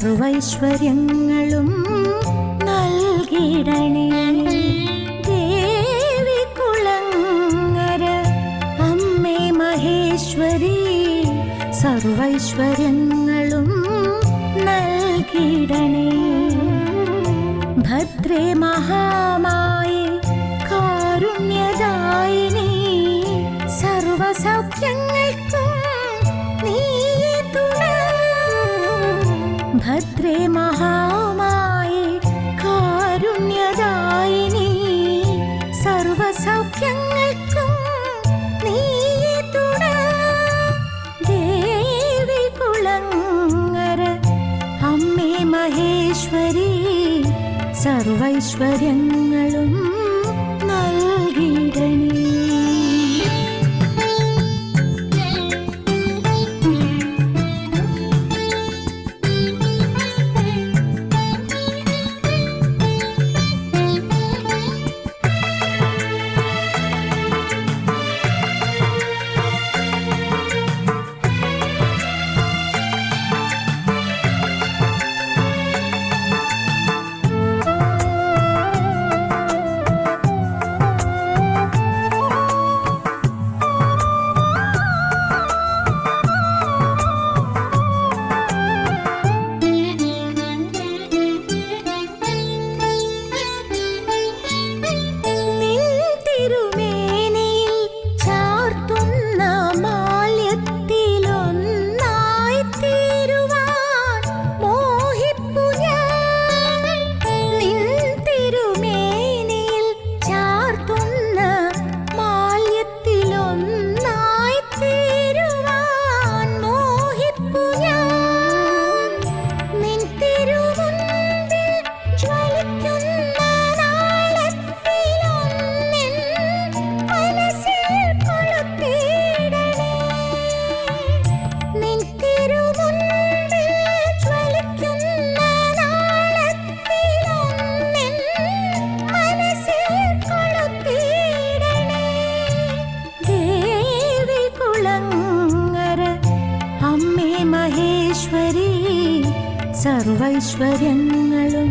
സർവൈശ്വര്യങ്ങളും നൽകിടണേ. ദേവി കുളങ്ങര അമ്മേ മഹേശ്വരി സർവൈശ്വര്യങ്ങളും നൽകിടണേ. ഭദ്രേ മഹാമായി കാരുണ്യദായിനി സർവസൗഖ്യങ്ങൾക്കും ത്രേ മഹാമായി കാരുണ്യദായിനി സർവസൗഖ്യങ്ങൾക്കും നീ തുണ. ദേവി കുളങ്ങര അമ്മേ മഹേശ്വരി സർവൈശ്വര്യങ്ങളും സർവൈശ്വര്യങ്ങളും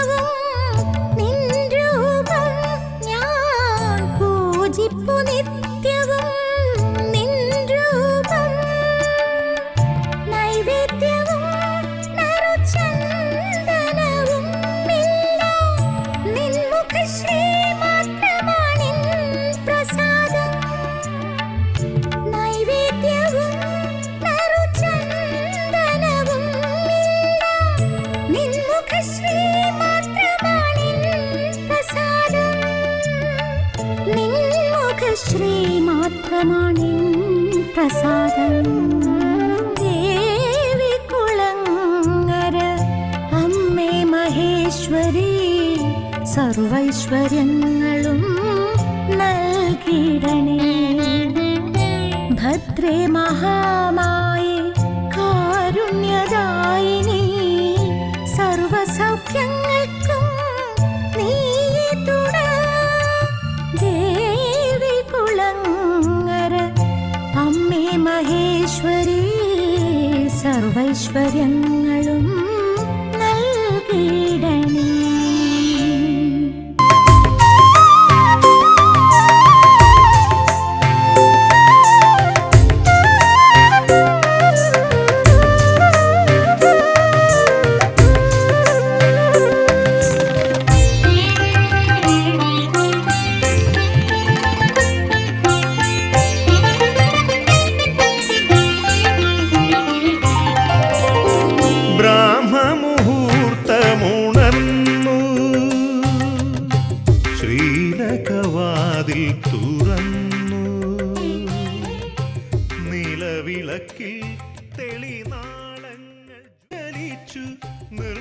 പ്രസാദമാണിൻ പ്രസാദം. ദേവി കുളങ്ങര അമ്മേ മഹേശ്വരി സർവൈശ്വര്യങ്ങളും നൽകിടണേ. ഭദ്രേ മഹാ despediendo. വിളക്കിൽ തെളിനാളങ്ങൾ ജ്വലിച്ചു സുകൃ